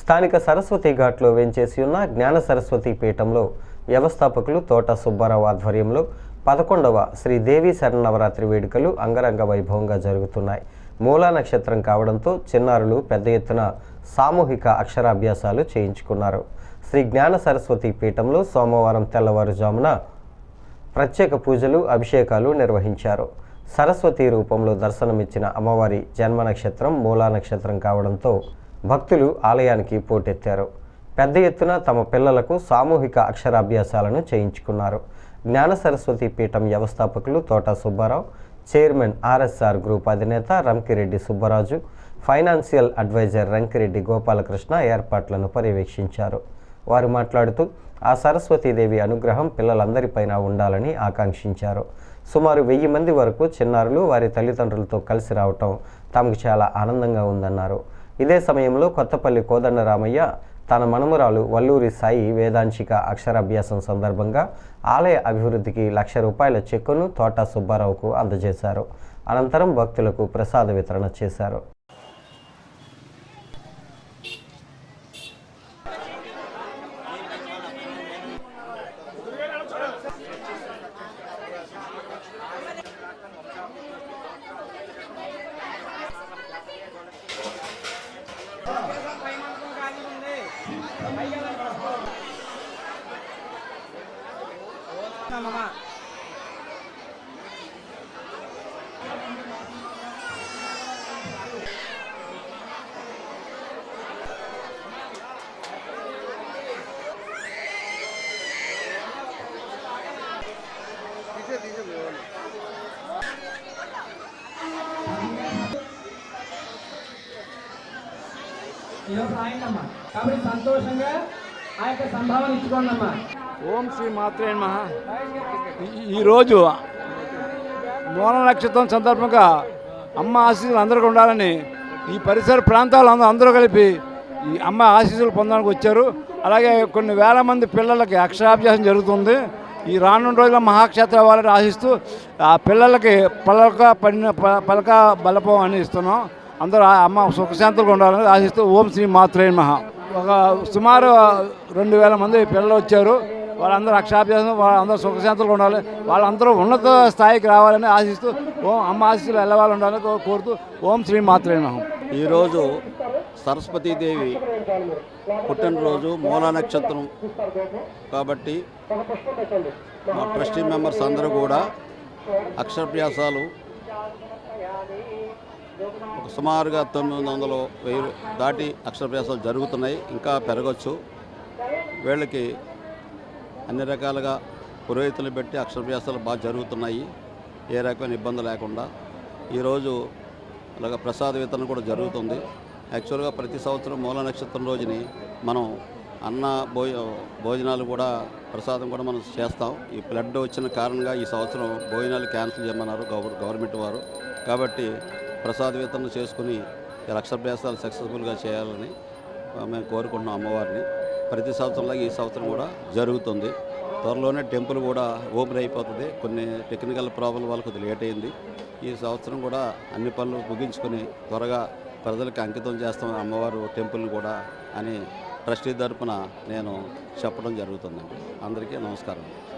స్థానిక సరస్వతి ఘాట్లో వేంచేసి ఉన్న జ్ఞాన సరస్వతి పీఠంలో వ్యవస్థాపకులు తోట సుబ్బారావు ఆధ్వర్యంలో పదకొండవ శ్రీదేవి శరణవరాత్రి వేడుకలు అంగరంగ వైభవంగా జరుగుతున్నాయి. మూలా నక్షత్రం కావడంతో చిన్నారులు పెద్ద ఎత్తున సామూహిక అక్షరాభ్యాసాలు చేయించుకున్నారు. శ్రీ జ్ఞాన సరస్వతి పీఠంలో సోమవారం తెల్లవారుజామున ప్రత్యేక పూజలు అభిషేకాలు నిర్వహించారు. సరస్వతి రూపంలో దర్శనమిచ్చిన అమ్మవారి జన్మ నక్షత్రం మూలా నక్షత్రం కావడంతో భక్తులు ఆలయానికి పోటెత్తారు. పెద్ద ఎత్తున తమ పిల్లలకు సామూహిక అక్షరాభ్యాసాలను చేయించుకున్నారు. జ్ఞాన సరస్వతి పీఠం వ్యవస్థాపకులు తోట సుబ్బారావు చైర్మన్ ఆర్ఎస్ఆర్ గ్రూప్ అధినేత రంకిరెడ్డి సుబ్బరాజు ఫైనాన్షియల్ అడ్వైజర్ రంకిరెడ్డి గోపాలకృష్ణ ఏర్పాట్లను పర్యవేక్షించారు. వారు మాట్లాడుతూ ఆ సరస్వతీదేవి అనుగ్రహం పిల్లలందరిపైన ఉండాలని ఆకాంక్షించారు. సుమారు వెయ్యి మంది వరకు చిన్నారులు వారి తల్లిదండ్రులతో కలిసి రావటం తమకు చాలా ఆనందంగా ఉందన్నారు. ఇదే సమయంలో కొత్తపల్లి కోదండరామయ్య తన మనుమరాలు వల్లూరి సాయి వేదాంశిక అక్షరాభ్యాసం సందర్భంగా ఆలయ అభివృద్ధికి లక్ష రూపాయల చెక్కును తోట సుబ్బారావుకు అందజేశారు. అనంతరం భక్తులకు ప్రసాద వితరణ చేశారు. ఈరోజు ఆయనమ్మా. కాబట్టి సంతోషంగా ఆ యొక్క సంభావన ఇచ్చుకోండి అమ్మా ఓం శ్రీ మాత్రే మహా ఈరోజు మూల నక్షత్రం సందర్భంగా అమ్మ ఆశీస్సులు అందరికీ ఉండాలని ఈ పరిసర ప్రాంతాలు అందరూ కలిపి ఈ అమ్మ ఆశీస్సులు పొందడానికి వచ్చారు. అలాగే కొన్ని వేల మంది పిల్లలకి అక్షరాభ్యాసం జరుగుతుంది. ఈ రానున్న రోజుల మహాక్షేత్ర వాళ్ళని ఆశిస్తూ ఆ పిల్లలకి పలక పడిన ప- పలక బలపం అని ఇస్తున్నాం. అందరూ అమ్మ సుఖశాంతులుగా ఉండాలని ఆశిస్తూ ఓం శ్రీ మాత్రే మహా ఒక సుమారు రెండు వేల మంది పిల్లలు వచ్చారు. వాళ్ళందరూ అక్షరాభ్యాసం వాళ్ళందరూ సుఖశాంతులు ఉండాలి. వాళ్ళందరూ ఉన్నత స్థాయికి రావాలని ఆశిస్తూ ఓం అమ్మ ఆశీస్సులు వెళ్ళవాలి ఉండాలని కోరుతూ ఓం శ్రీ మాత్రే నమః. ఈరోజు సరస్వతీదేవి పుట్టినరోజు మూలా నక్షత్రం. కాబట్టి మా ట్రస్టీ మెంబర్స్ అందరూ కూడా అక్షరభ్యాసాలు ఒక సుమారుగా తొమ్మిది వందలు వెయ్యి దాటి అక్షరభ్యాసాలు జరుగుతున్నాయి. ఇంకా పెరగచ్చు. వీళ్ళకి అన్ని రకాలుగా పురోహితులు పెట్టి అక్షరభ్యాసాలు బాగా జరుగుతున్నాయి. ఏ రకమైన ఇబ్బంది లేకుండా ఈరోజు అలాగే ప్రసాద వితరణ కూడా జరుగుతుంది. యాక్చువల్గా ప్రతి సంవత్సరం మూల నక్షత్రం రోజుని మనం అన్న భోజ భోజనాలు కూడా ప్రసాదం కూడా మనం చేస్తాం. ఈ ఫ్లడ్ వచ్చిన కారణంగా ఈ సంవత్సరం భోజనాలు క్యాన్సిల్ చేయమన్నారు గవర్నమెంట్ వారు. కాబట్టి ప్రసాద వితరణ చేసుకుని లక్షభ్యాసాలు సక్సెస్ఫుల్గా చేయాలని మేము కోరుకుంటున్నాం అమ్మవారిని. ప్రతి సంవత్సరంలాగా ఈ సంవత్సరం కూడా జరుగుతుంది. త్వరలోనే టెంపుల్ కూడా ఓపెన్ అయిపోతుంది. కొన్ని టెక్నికల్ ప్రాబ్లం వల్ల కొద్దిగా లేట్ అయింది. ఈ సంవత్సరం కూడా అన్ని పనులు ముగించుకొని త్వరగా ప్రజలకు అంకితం చేస్తాం అమ్మవారు టెంపుల్ని కూడా అని ట్రస్టీ తరపున నేను చెప్పడం జరుగుతుందండి. అందరికీ నమస్కారం.